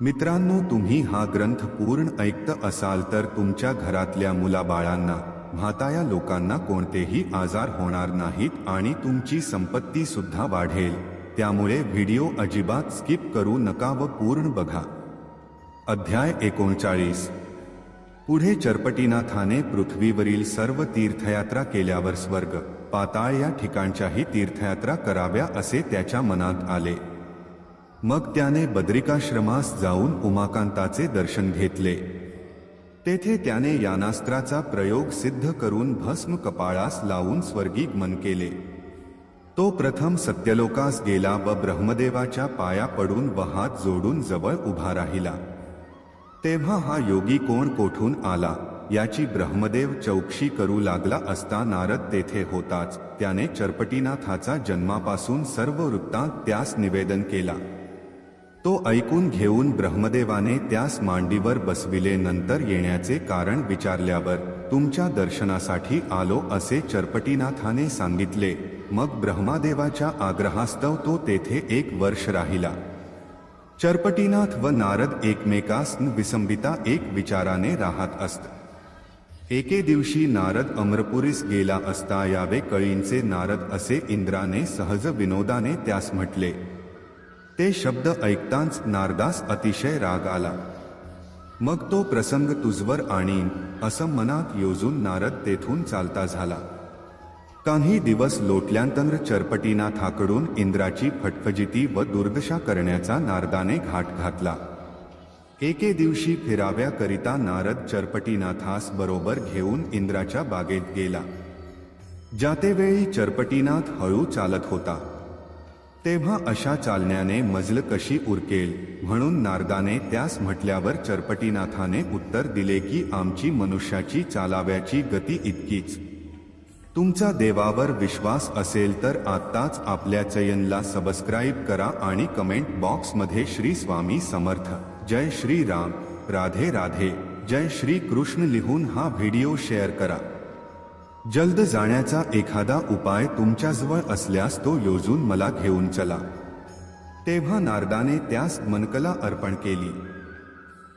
मित्रांनो तुम्ही हा ग्रंथ पूर्ण ऐकत असाल तर तुमच्या घरातल्या मुलाबाळांना म्हाताया लोकांना कोणतेही आजार होणार नाहीत आणि तुमची संपत्ती सुद्धा वाढेल. त्यामुळे व्हिडिओ अजिबात स्किप करू नका व पूर्ण बघा. अध्याय एकोणचाळीस. पुढे चरपटीनाथाने पृथ्वीवरील सर्व तीर्थयात्रा केल्यावर स्वर्ग पाताळ या ठिकाणच्याही तीर्थयात्रा कराव्या असे त्याच्या मनात आले. मग त्याने बद्रिकाश्रमास जाऊन उमाकांताचे दर्शन घेतले. तेथे त्याने यानास्त्राचा प्रयोग सिद्ध करून भस्म कपाळास लावून स्वर्गीगमन केले. तो प्रथम सत्यलोकास गेला व ब्रह्मदेवाच्या पाया पडून व हात जोडून जवळ उभा राहिला. तेव्हा हा योगी कोण कोठून आला याची ब्रह्मदेव चौकशी करू लागला असता नारद तेथे होताच. त्याने चरपटीनाथाचा जन्मापासून सर्व वृत्तांत त्यास निवेदन केला. तो ऐकून घेऊन ब्रह्मदेवाने त्यास मांडीवर बसविले नंतर येण्याचे कारण विचारल्यावर तुमच्या दर्शनासाठी आलो असे चरपटीनाथाने सांगितले. मग ब्रह्मादेवाच्या आग्रहास्तव तो तेथे एक वर्ष राहिला. चरपटीनाथ व नारद एकमेकास विसंबिता एक विचाराने राहत असत. एके दिवशी नारद अमरपुरीस गेला असता यावे कळींचे नारद असे इंद्राने सहज विनोदाने त्यास म्हटले ते शब्द ऐकताच नारदास अतिशय राग आला. मग तो प्रसंग तुझवर आणीन असं मनात योजून नारद तेथून चालता झाला. काही दिवस लोटल्यानंतर चरपटीनाथाकडून इंद्राची फटफजिती व दुर्दशा करण्याचा नारदाने घाट घातला. एके दिवशी फिराव्याकरिता नारद चरपटीनाथास बरोबर घेऊन इंद्राच्या बागेत गेला. जातेवेळी चरपटीनाथ हळू चालत होता तेव्हा अशा चालण्याने मजल कशी उरकेल? म्हणून नारदाने त्यास म्हटल्यावर चरपटीनाथाने उत्तर दिले की आमची मनुष्याची चालाव्याची गती इतकीच. तुमचा देवावर विश्वास असेल तर आत्ताच आपल्या चयनला सबस्क्राईब करा आणि कमेंट बॉक्समध्ये श्री स्वामी समर्थ. जय श्री राम राधे राधे. जय श्री कृष्ण लिहून हा व्हिडिओ शेअर करा. जल्द जाण्याचा एखादा उपाय तुमच्याजवळ असल्यास तो योजून मला घेऊन चला. तेव्हा नारदाने त्यास मनकला अर्पण केली.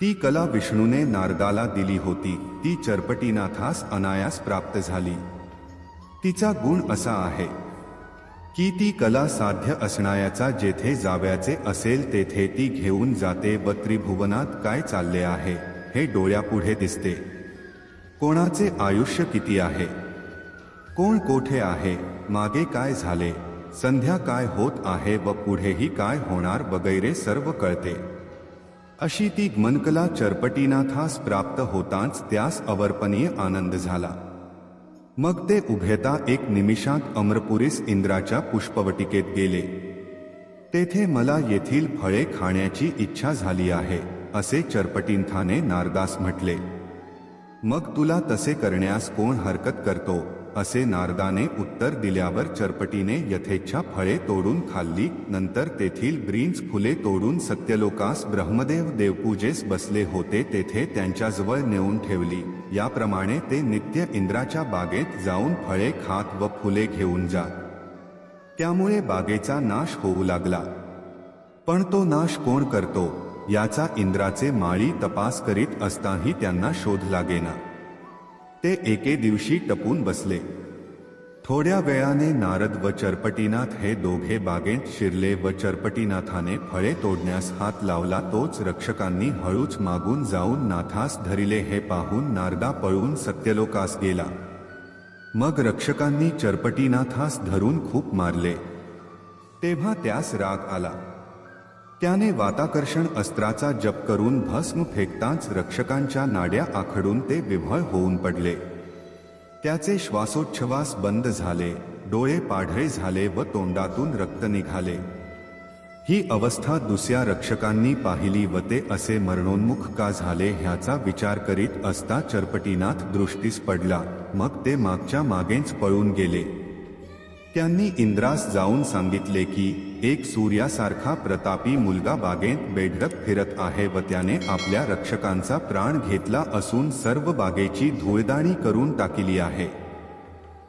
ती कला विष्णूने नारदाला दिली होती. ती चरपटीनाथास अनायास प्राप्त झाली. तिचा गुण असा आहे की ती कला साध्य असणाऱ्याचा जेथे जाव्याचे असेल तेथे ती घेऊन जाते व त्रिभुवनात काय चालले आहे हे डोळ्यापुढे दिसते. कोणाचे आयुष्य किती आहे? कोण कोठे आहे? मागे काय झाले? संध्या काय होत आहे व पुढेही काय होणार वगैरे सर्व कळते. अशी ती मनकला चरपटीनाथास प्राप्त होताच त्यास अवर्पणीय आनंद झाला. मग ते उभेता एक निमिषात अमरपुरीस इंद्राच्या पुष्पवटिकेत गेले. तेथे मला येथील फळे खाण्याची इच्छा झाली आहे असे चरपटींथाने नारदास म्हटले. मग तुला तसे करण्यास कोण हरकत करतो? असे नारदाने उत्तर दिल्यावर चरपटीने यथेच्छा फळे तोडून खाल्ली. नंतर तेथील ब्रींच फुले तोडून सत्यलोकास ब्रह्मदेव देवपूजेस बसले होते. तेथे त्यांच्याजवळ नेऊन ठेवली. याप्रमाणे ते नित्य इंद्राच्या बागेत जाऊन फळे खात व फुले घेऊन जात. त्यामुळे बागेचा नाश होऊ लागला. पण तो नाश कोण करतो? याचा इंद्राचे माळी तपास करीत असताही त्यांना शोध लागेना. ते एके दिवशी टपून बसले. थोड्या वेळाने नारद व चरपटीनाथ हे दोघे बागेत शिरले व चरपटीनाथाने फळे तोडण्यास हात लावला तोच रक्षकांनी हळूच मागून जाऊन नाथास धरिले हे पाहून नारदा पळून सत्यलोकास गेला. मग रक्षकांनी चरपटीनाथास धरून खूप मारले. तेव्हा त्यास राग आला. त्याने वाताकर्षण अस्त्राचा जप करून भस्म फेकताच रक्षकांच्या नाड्या आखडून ते विभळ होऊन पडले. त्याचे श्वासोच्छवास बंद झाले डोळे पाढळे झाले व तोंडातून रक्त निघाले. ही अवस्था दुसऱ्या रक्षकांनी पाहिली व ते असे मरणोन्मुख का झाले ह्याचा विचार करीत असता चरपटीनाथ दृष्टीस पडला मग ते मागच्या मागेच पळून गेले. त्यांनी इंद्रास जाऊन सांगितले की एक सूर्यासारखा प्रतापी मुलगा बागेत बेढरक फिरत आहे व त्याने आपल्या रक्षकांचा प्राण घेतला असून सर्व बागेची धूळदाणी करून टाकली आहे.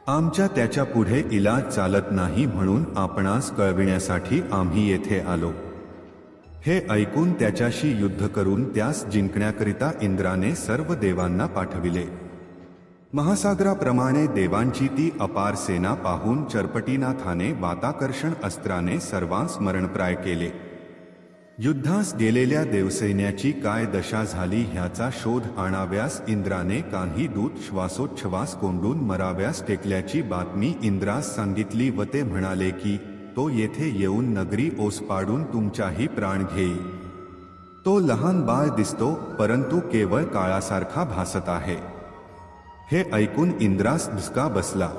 आमच्या त्याच्या पुढे इलाज चालत नाही म्हणून आपणास कळविण्यासाठी आम्ही येथे आलो. हे ऐकून त्याच्याशी युद्ध करून त्यास जिंकण्याकरिता इंद्राने सर्व देवांना पाठविले. महासागराप्रमाणे देवांची ती अपार सेना पाहून चरपटीनाथाने वाताकर्षण अस्त्राने सर्वांस मरणप्राय केले. युद्धास गेलेल्या देवसैन्याची काय दशा झाली ह्याचा शोध आणाव्यास इंद्राने काही दूत श्वासोच्छ्वास कोंडून मराव्यास टेकल्याची बातमी इंद्रास सांगितली व ते म्हणाले की तो येथे येऊन नगरी ओस पाडून तुमचाही प्राण घेई. तो लहान बाळ दिसतो परंतु केवळ काळासारखा भासत आहे. हे ऐकून इंद्रास धुसका बसला.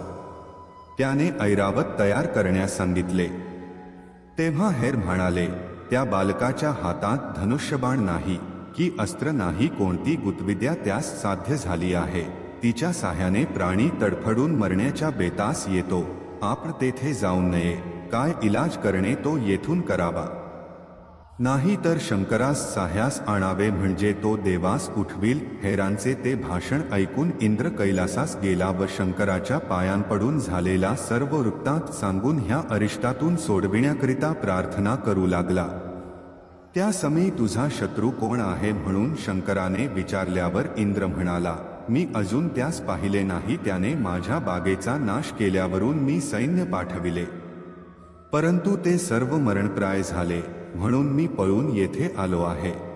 त्याने ऐरावत तयार करण्यास सांगितले. तेव्हा हेर म्हणाले त्या बालकाच्या हातात धनुष्यबाण नाही की अस्त्र नाही कोणती गुतविद्या त्यास साध्य झाली आहे. तिच्या साह्याने प्राणी तडफडून मरण्याच्या बेतास येतो. आपण तेथे जाऊ नये. काय इलाज करणे तो येथून करावा. नाही तर शंकरास साह्यास आणावे म्हणजे तो देवास उठविल हेरांचे ते भाषण ऐकून इंद्र कैलासास गेला व शंकराच्या पायांपडून झालेला सर्व वृत्तांत सांगून ह्या अरिष्टातून सोडविण्याकरिता प्रार्थना करू लागला. त्या समी तुझा शत्रू कोण आहे म्हणून शंकराने विचारल्यावर इंद्र म्हणाला मी अजून त्यास पाहिले नाही त्याने माझ्या बागेचा नाश केल्यावरून मी सैन्य पाठविले. परंतु ते सर्व मरणप्राय झाले. म्हणून मी पळून येथे आलो आहे.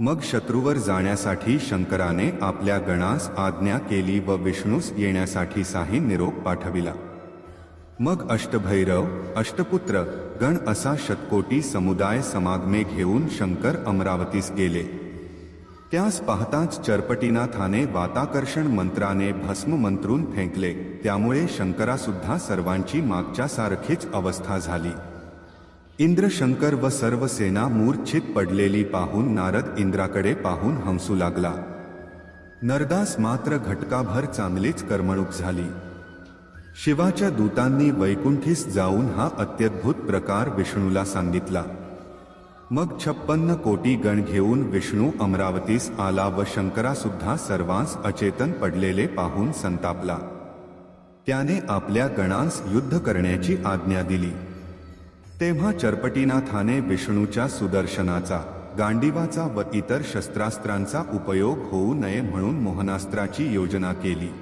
मग शत्रूवर जाण्यासाठी शंकराने आपल्या गणास आज्ञा केली व विष्णूस येण्यासाठी साही निरोप पाठविला. मग अष्टभैरव अष्टपुत्र गण असा शतकोटी समुदाय समागमे घेऊन शंकर अमरावतीस गेले. त्यास पाहताच चरपटीनाथाने वाताकर्षण मंत्राने भस्म मंत्रून फेंकले. त्यामुळे शंकरासुद्धा सर्वांची मागच्या सारखीच अवस्था झाली. इंद्रशंकर व सर्व सेना मूर्छित पडलेली पाहून नारद इंद्राकडे पाहून हंसू लागला. नरदास मात्र घटकाभर चांगलीच करमणूक झाली. शिवाच्या दूतांनी वैकुंठीस जाऊन हा अत्यद्भुत प्रकार विष्णूला सांगितला. मग छप्पन्न कोटी गण घेऊन विष्णू अमरावतीस आला व शंकरासुद्धा सर्वांस अचेतन पडलेले पाहून संतापला. त्याने आपल्या गणांस युद्ध करण्याची आज्ञा दिली. तेव्हा चरपटीनाथाने विष्णूच्या सुदर्शनाचा गांडीवाचा व इतर शस्त्रास्त्रांचा उपयोग होऊ नये म्हणून मोहनास्त्राची योजना केली.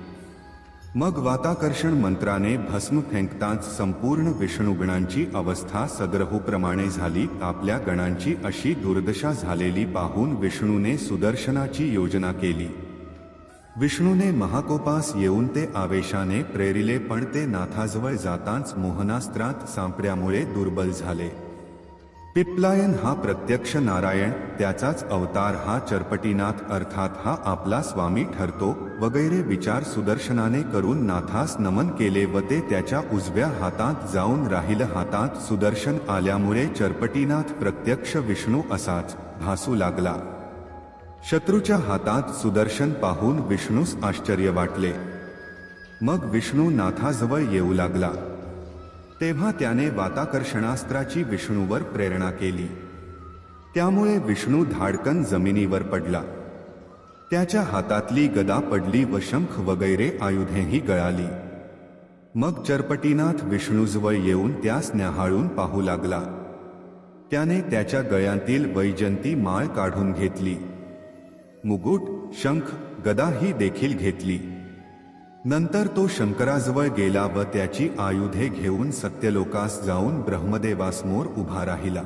मग वाताकर्षण मंत्राने भस्म फेंकताच संपूर्ण विष्णुगणांची अवस्था सदरहूप्रमाणे झाली. आपल्या गणांची अशी दुर्दशा झालेली पाहून विष्णूने सुदर्शनाची योजना केली. विष्णूने महाकोपास येऊन ते आवेशाने प्रेरिले पण ते नाथाजवळ जाताच मोहनास्त्रात सांपड्यामुळे दुर्बल झाले. पिप्लायन हा प्रत्यक्ष नारायण त्याचाच अवतार हा चरपटीनाथ अर्थात हा आपला स्वामी ठरतो वगैरे विचार सुदर्शनाने करून नाथास नमन केले व ते त्याच्या उजव्या हातात जाऊन राहिलं हातात सुदर्शन आल्यामुळे चरपटीनाथ प्रत्यक्ष विष्णू असाच भासू लागला. शत्रूच्या हातात सुदर्शन पाहून विष्णूस आश्चर्य वाटले. मग विष्णू नाथाजवळ येऊ लागला. तेव्हा त्याने वाताकर्षणास्त्राची विष्णूवर प्रेरणा केली. त्यामुळे विष्णू धाडकन जमिनीवर पडला. त्याच्या हातातली गदा पडली व शंख वगैरे आयुधेही गळाली. मग चरपटीनाथ विष्णूजवळ येऊन त्यास न्याहाळून पाहू लागला. त्याने त्याच्या गळ्यातील वैजंती माळ काढून घेतली. मुकुट शंख गदा ही देखील घेतली. नंतर तो शंकराजवळ गेला व त्याची आयुधे घेऊन सत्यलोकास जाऊन ब्रह्मदेवासमोर उभा राहिला.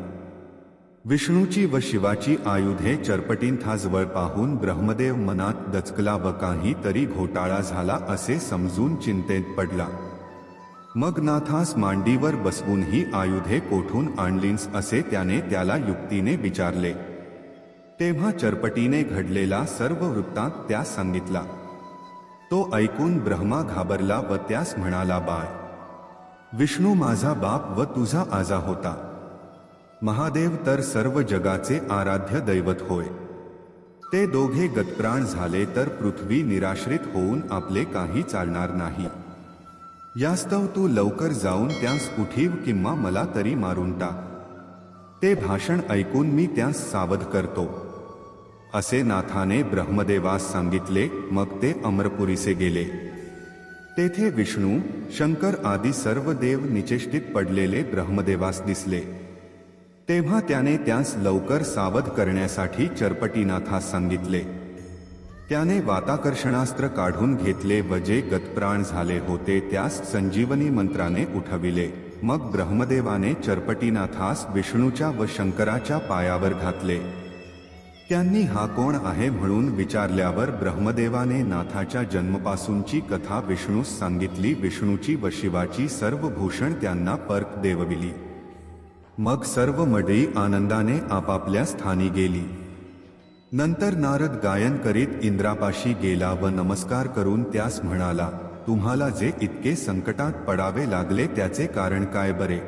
विष्णूची व शिवाची आयुधे चरपटींथाजवळ पाहून ब्रह्मदेव मनात दचकला व काही तरी घोटाळा झाला असे समजून चिंतेत पडला. मग नाथास मांडीवर बसवून ही आयुधे कोठून आणलीस असे त्याने त्याला युक्तीने विचारले. तेव्हा चरपटीने घडलेला सर्व वृत्तांत त्यास सांगितला. तो ऐकून ब्रह्मा घाबरला व त्यास म्हणाला बाळ विष्णू माझा बाप व तुझा आजा होता. महादेव तर सर्व जगाचे आराध्य दैवत होय. ते दोघे गतप्राण झाले तर पृथ्वी निराश्रित होऊन आपले काही चालणार नाही. यास्तव तू लवकर जाऊन त्यास उठीव किंवा मला तरी मारून टाक. ते भाषण ऐकून मी त्यास सावध करतो. असे नाथाने ब्रह्मदेवास सांगितले मग ते अमरपुरीसे गेले. तेथे विष्णू शंकर आदी सर्व देव निचेष्टित पडलेले ब्रह्मदेवास दिसले. तेव्हा त्याने त्यास लवकर सावध करण्यासाठी चरपटीनाथास सांगितले. त्याने वाताकर्षणास्त्र काढून घेतले व जे गतप्राण झाले होते त्यास संजीवनी मंत्राने उठविले. मग ब्रह्मदेवाने चरपटीनाथास विष्णूच्या व शंकराच्या पायावर घातले. त्यांनी हा कोण आहे म्हणून विचारल्यावर ब्रह्मदेवाने नाथाच्या जन्मपासूनची कथा विष्णूस सांगितली. विष्णूची व शिवाची सर्व भूषण त्यांना पर्क देवविली. मग सर्व मंडळी आनंदाने आपापल्या स्थानी गेली. नंतर नारद गायन करीत इंद्रापाशी गेला व नमस्कार करून त्यास म्हणाला तुम्हाला जे इतके संकटात पडावे लागले त्याचे कारण काय बरे?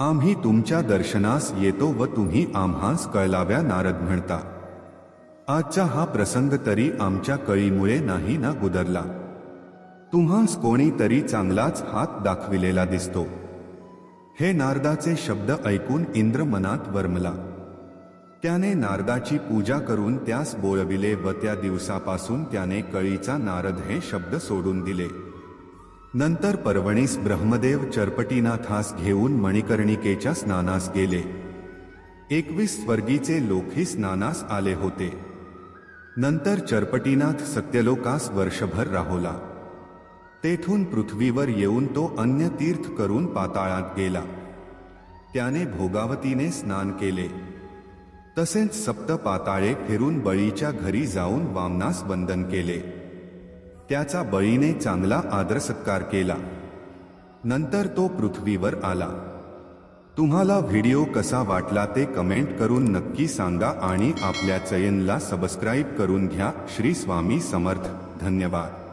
आम्ही तुमच्या दर्शनास येतो व तुम्ही आम्हास कळलाव्या नारद म्हणता. आजचा हा प्रसंग तरी आमच्या कळीमुळे नाही ना गुदरला. तुम्हास कोणीतरी चांगलाच हात दाखविलेला दिसतो. हे नारदाचे शब्द ऐकून इंद्र मनात वर्मला. त्याने नारदाची पूजा करून त्यास बोळविले व त्या दिवसापासून त्याने कळीचा नारद हे शब्द सोडून दिले. नंतर पर्वणीस ब्रह्मदेव चरपटीनाथास घेऊन मणिकर्णिकेच्या स्नानास गेले. एकवीस स्वर्गीचे लोकही स्नानास आले होते. नंतर चरपटीनाथ सत्यलोकास वर्षभर राहोला. तेथून पृथ्वीवर येऊन तो अन्य तीर्थ करून पाताळात गेला. त्याने भोगावतीने स्नान केले. तसेच सप्त पाताळे फिरून बळीच्या घरी जाऊन वामनास वंदन केले. त्याचा बळीने चांगला आदरसत्कार केला. नंतर तो पृथ्वीवर आला. तुम्हाला व्हिडिओ कसा वाटला ते कमेंट करून नक्की सांगा आणि आपल्या चयनला सबस्क्राईब करून घ्या. श्री स्वामी समर्थ. धन्यवाद.